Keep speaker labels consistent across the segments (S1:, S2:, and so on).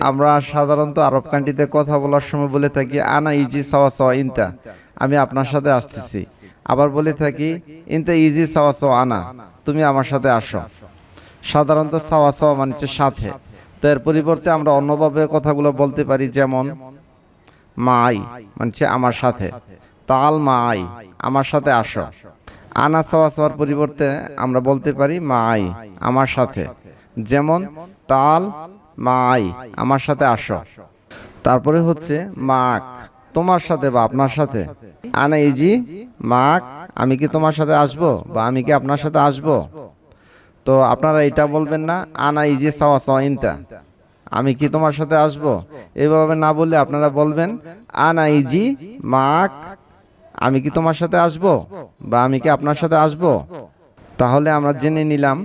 S1: আমরা সাধারণত আরব কান্ট্রিতে কথা বলার সময় বলে থাকি, আনা ইজি সাওয়া সাওয়া ইনতা। আমি আপনার সাথে আসতেছি। আবার বলে থাকি, ইনতা ইজি সাওয়া সাওয়া আনা। তুমি আমার সাথে আসো। সাধারণত সাওয়া সাওয়া মানে সাথে। তো এর পরিবর্তে আমরা অন্যভাবে কথাগুলো বলতে পারি, যেমন, মাই মানে হচ্ছে আমার সাথে। তাল মাই, আমার সাথে আসো। আনা সাওয়া সাওয়ার পরিবর্তে আমরা বলতে পারি, মাই, আমার সাথে। যেমন, তাল মাই, আমার সাথে আসো। তারপরে হচ্ছে মাক, তোমার সাথে বা আপনার সাথে? আনা ইজি, মাক, আমি কি তোমার সাথে আসব বা আমি কি আপনার সাথে আসব? তো আপনারা এটা বলবেন না, আনা ইজি সাওয়া সাওয়া ইনতা। আমি কি তোমার সাথে আসব? এভাবে না বললে আপনারা বলবেন, আনা ইজি, মাক, আমি কি তোমার সাথে আসব বা আমি কি আপনার সাথে আসব? তাহলে আমরা জেনে নিলাম,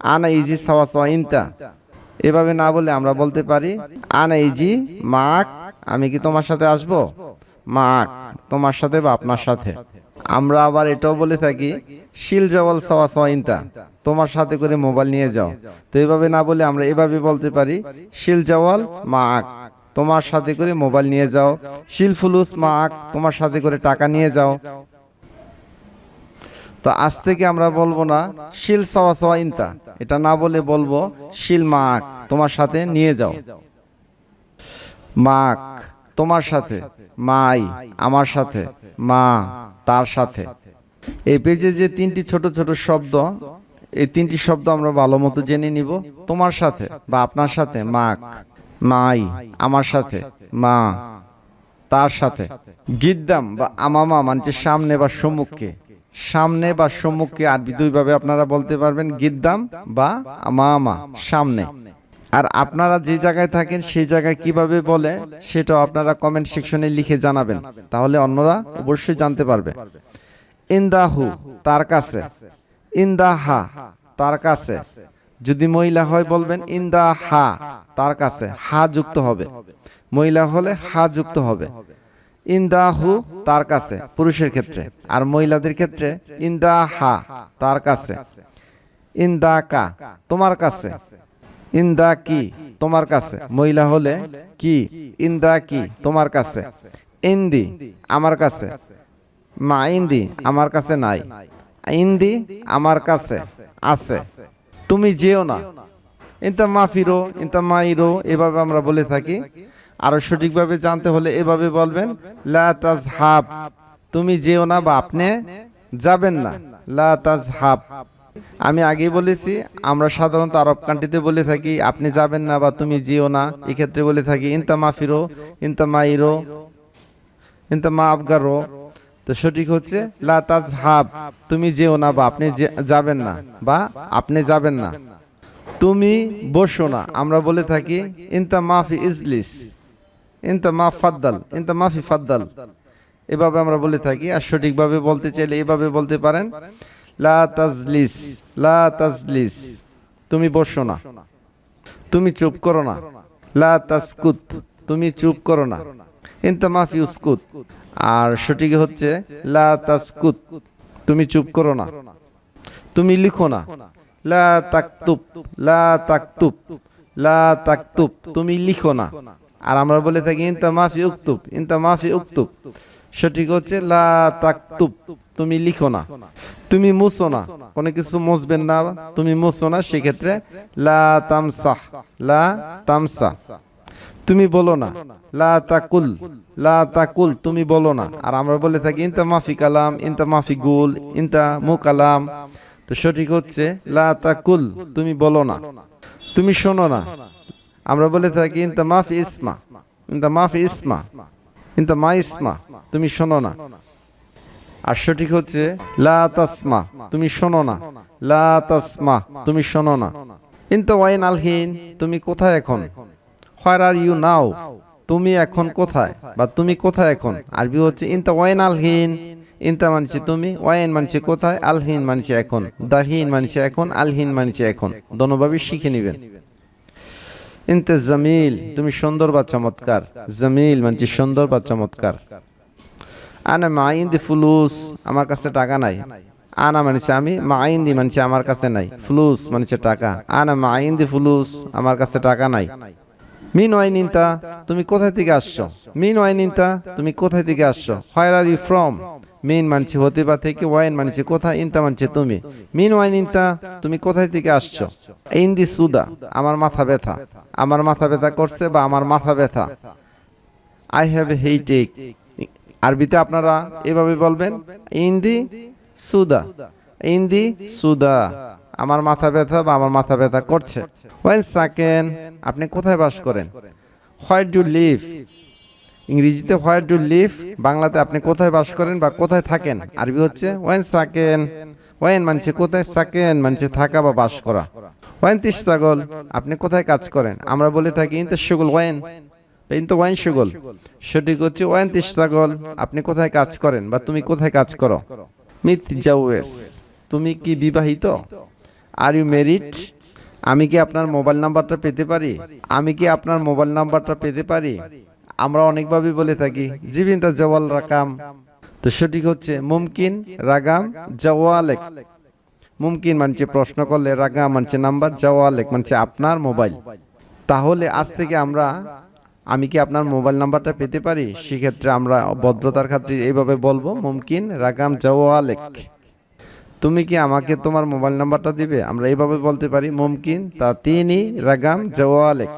S1: আনা ইজি সাওয়া সাওয়া ইনতা। এভাবে না বলে আমরা বলতে পারি, আনা ইজি মাক, আমি কি তোমার সাথে আসব? মাক, তোমার সাথে বা আপনার সাথে। আমরা আবার এটাও বলে থাকি, শিল সাওয়া সাওয়া ইনতা, তোমার সাথে করে মোবাইল নিয়ে যাও। তো এভাবে না বলে আমরা এভাবে বলতে পারি, শিল জওয়াল, মাক, তোমার সাথে করে মোবাইল নিয়ে যাও। শিল ফুলুস, মাক, তোমার সাথে করে টাকা নিয়ে যাও। তো আজ থেকে আমরা বলব না, শিল সাওয়া সাওয়া ইনতা। এটা না বলে বলব, শিল মাক, তোমার সাথে নিয়ে যাও। মাক, তোমার সাথে। মাই, আমার সাথে। মা, তার সাথে। এই পেজে যে তিনটি ছোট ছোট শব্দ, এই তিনটি শব্দ আমরা ভালো মতো জেনে নিব। তোমার সাথে বা আপনার সাথে, মাক, মাই, আমার সাথে, মা, তার সাথে। গিদ্দাম বা আমামা মানে সামনে বা সম্মুখে। সামনে বা সম্মুখে আরবি দুইভাবে আপনারা বলতে পারবেন গিদ্দাম বা মামা সামনে। আর আপনারা যে জায়গায় থাকেন সেই জায়গায় কীভাবে বলে সেটাও আপনারা কমেন্ট সেকশনে লিখে জানাবেন। তাহলে অন্যরা অবশ্যই জানতে পারবে। ইন্দাহু, তার কাছে। ইন্দাহা, তার কাছে। যদি মহিলা হয় বলবেন ইন্দা হা তার কাছে। হা যুক্ত হবে। মহিলা হলে হা যুক্ত হবে। ইন্দাহু তার কাছে, পুরুষের ক্ষেত্রে। আর মহিলাদের ক্ষেত্রে ইন্দা হা তার কাছে। ইন্দা কা তোমার কাছে। ইন্দা কি তোমার কাছে। মহিলা হলে কি? ইন্দা কি তোমার কাছে। ইন্দি আমার কাছে। মা, ইন্দি আমার কাছে নাই। ইন্দি আমার কাছে আছে। তুমি যেও না। ইন্তা মাফিরো ইন্তা মাইরো এভাবে আমরা বলে থাকি। আরও সঠিকভাবে জানতে হলে এভাবে বলবেন, লা তুমি যেও না বা আপনি যাবেন না। লা আমি আগেই বলেছি, আমরা সাধারণত আরব কান্ট্রিতে বলে থাকি, আপনি যাবেন না বা তুমি যেও না। এক্ষেত্রে বলে থাকি, ইন্তা মাফিরো ইন্তা মাইরো ইনতামা আবগারো। তো সঠিক হচ্ছে, লা তুমি যেও না বা আপনি যাবেন না বা আপনি যাবেন না। তুমি বসো না। আমরা বলে থাকি, ইন্তা মাফি ইজলিস। ইন্তা মা ফাদ্দাল, ইন্তা মাফি ফাদ্দাল। এভাবে আমরা বলে থাকি। আর সঠিকভাবে বলতে চাইলে এভাবে বলতে পারেন, লা তাজলিস লা তাজলিস, তুমি বসো না। তুমি চুপ করো না। লা তাসকুত, তুমি চুপ করো না। ইন্তা মাফি উসকুত। আর সঠিক হচ্ছে, লা তাসকুত, তুমি চুপ করো না। তুমি লিখো না। লা তাকতুব লা তাকতুব লা তাকতুব, তুমি লিখো না। আর আমরা বলে থাকি, ইনতা মাফি উক্তুব, ইনতা মাফি উক্তুব। সঠিক হচ্ছে, লা তাকতুব, তুমি লিখো না, তুমি মুছো না। কোনো কিছু মুছবেন না, তুমি মুছো না, সেক্ষেত্রে, লা তামসাহ, লা তামসা তুমি বলো না, লা তাকুল লা তাকুল, তুমি বলো না। আর আমরা বলে থাকি, ইনতা মাফি কালাম, ইনতা মাফি গুল, ইনতা মু কালাম তো সঠিক হচ্ছে, লা তাকুল, তুমি বলো না, তুমি শোনো না। আমরা বলে থাকি, ইনতা মাফি ইসমা, ইনতা মাফি ইসমা, ইনতা মা ইসমা, তুমি শোনো না। আর সঠিক হচ্ছে, লা তাসমা, তুমি শোনো না। লা তাসমা, তুমি শোনো না। ইনতা ওয়াইন আলহিন তুমি কোথায় এখন? হোয়ার আর ইউ নাও, তুমি এখন কোথায়? বা তুমি কোথায় এখন? আরবি হচ্ছে, ইনতা ওয়াইন আলহিন ইনতা মানছে তুমি, ওয়াইন মানছে কোথায়? আলহিন মানছে এখন। দাহিন মানছে এখন আলহিন মানছে এখন। দোনোভাবে শিখে নেবেন। ইনতে জামিল, তুমি সুন্দর বা চমৎকার। জামিল মানছে সুন্দর বা চমৎকার। আনা মাইন্দি ফুলুস, আমার কাছে টাকা নাই। আনা মানছে আমি, মাইন্দি মানছে আমার কাছে নাই। ফুলুস মানছে টাকা। আনা মাইন্দি ফুলুস, আমার কাছে টাকা নাই। মিন ওয়াইনিনতা তুমি কোথায় থেকে আসছো? মিন ওয়াইনিনতা তুমি কোথায় থেকে আসছো? Where are you from? Mean মানছে হতে বা থেকে ওয়াইন মানছে। কোথায় ইনতা মানছে তুমি? মিন ওয়াইন ইনতা, তুমি কোথায় থেকে আসছো? ইন দি সুদা, আমার মাথা ব্যথা। আমার মাথা ব্যথা করছে বা আমার মাথা ব্যথা? আই হ্যাভ এ হেইটেক আরবিতে আপনারা এভাবে বলবেন, ইন দি সুদা, ইন দি সুদা, আমার মাথা ব্যথা বা আমার মাথা ব্যথা করছে। ওয়েন সাকেন আপনি কোথায় বাস করেন? হোয়াই ডু লিভ ইংরেজিতে হোয়াই টু লিভ? বাংলাতে আপনি কোথায় বাস করেন বা কোথায় থাকেন? আরবি হচ্ছে ওয়েন সাকেন। ওয়েন মানছে কোথায় সাকেন মানছে থাকা বা বাস করা। ওয়েন তিস্তাগল, আপনি কোথায় কাজ করেন? আমরা বলে থাকি ইনতে সুগল ওয়েন। ইনতে ওয়েন সুগল। সঠিক হচ্ছে ওয়েন তিস্তাগল, আপনি কোথায় কাজ করেন বা তুমি কোথায় কাজ করো? মিথ জাউয়েস তুমি কি বিবাহিত? আর ইউ মেরিট আমি কি আপনার মোবাইল নাম্বারটা পেতে পারি? আমি কি আপনার মোবাইল নাম্বারটা পেতে পারি? আমরা অনেকভাবে বলে থাকি জীবিন তা জওয়াল রাকাম। তো সঠিক হচ্ছে মুমকিন, রাগাম, জওয়ালেক। মুমকিন মানছে প্রশ্ন করলে, রাগাম মানছে নাম্বার, জওয়ালেক মানছে আপনার মোবাইল। তাহলে আজ থেকে আমরা, আমি কি আপনার মোবাইল নাম্বারটা পেতে পারি? সেক্ষেত্রে আমরা ভদ্রতার খাতির এইভাবে বলব, মুমকিন, রাগাম, জওয়ালেক। তুমি কি আমাকে তোমার মোবাইল নাম্বারটা দিবে? আমরা এইভাবে বলতে পারি, মুমকিন, তা তিনি, রাগাম, জওয়ালেক।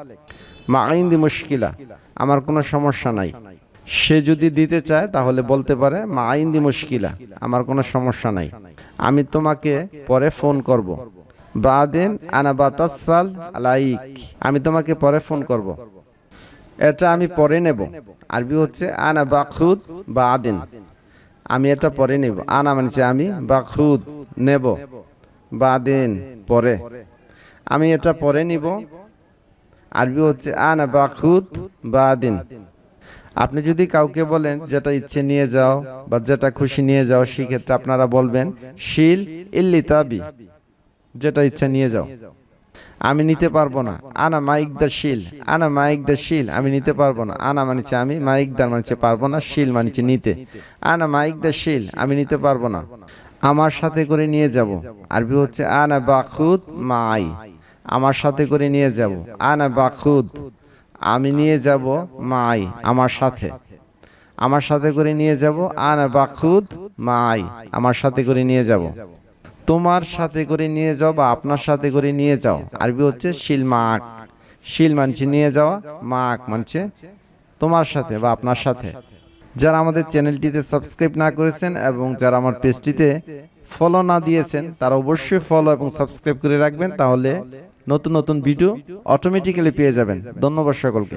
S1: মাইন্দি মুশকিলা, আমার কোনো সমস্যা নাই। সে যদি দিতে চায়, তাহলে বলতে পারে মাইন্দি মুশকিলা, আমার কোনো সমস্যা নাই। আমি তোমাকে পরে ফোন করব। বাদেন আনা বাতাসাল লাইক আমি তোমাকে পরে ফোন করব। এটা আমি পরে নেব। আরবি হচ্ছে আনা বাখুদ বা আদিন আমি এটা পরে নেব। আনা মানছে আমি বা খুদ নেব। বা দিন পরে। আমি এটা পরে নিব। আরবি হচ্ছে আনা বা খুদ বা দিন আপনি যদি কাউকে বলেন, যেটা ইচ্ছে নিয়ে যাও বা যেটা খুশি নিয়ে যাও, সেক্ষেত্রে আপনারা বলবেন, শিল ইল্লি তাবি, যেটা ইচ্ছা নিয়ে যাও। আমি নিতে পারব না। আনা মাইক দা শিল, আনা মাইক দা শিল, আমি নিতে পারব না। আনা মানছে আমি, মাইক দার মানছে পারব না, শিল মানছে নিতে। আনা মাইক দা শিল, আমি নিতে পারব না। আমার সাথে করে নিয়ে যাব। আরবি হচ্ছে আনা বাখুদ মাই। আমার সাথে করে নিয়ে যাব। আনা বাখুদ। আমি নিয়ে যাব মাই, আমার সাথে। আমার সাথে করে নিয়ে যাব আনা বাখুদ, মাই, আমার সাথে করে নিয়ে যাব। তোমার সাথে করে নিয়ে যাও বা আপনার সাথে করে নিয়ে যাও। আরবি হচ্ছে শিল মাক শিল মানছে নিয়ে যাওয়া, মাক মানছে তোমার সাথে বা আপনার সাথে। যারা আমাদের চ্যানেলটিতে সাবস্ক্রাইব না করেছেন এবং যারা আমার পেজটিতে ফলো না দিয়েছেন, তারা অবশ্যই ফলো এবং সাবস্ক্রাইব করে রাখবেন, তাহলে নতুন নতুন ভিডিও অটোমেটিক্যালি পেয়ে যাবেন। ধন্যবাদ সকলকে।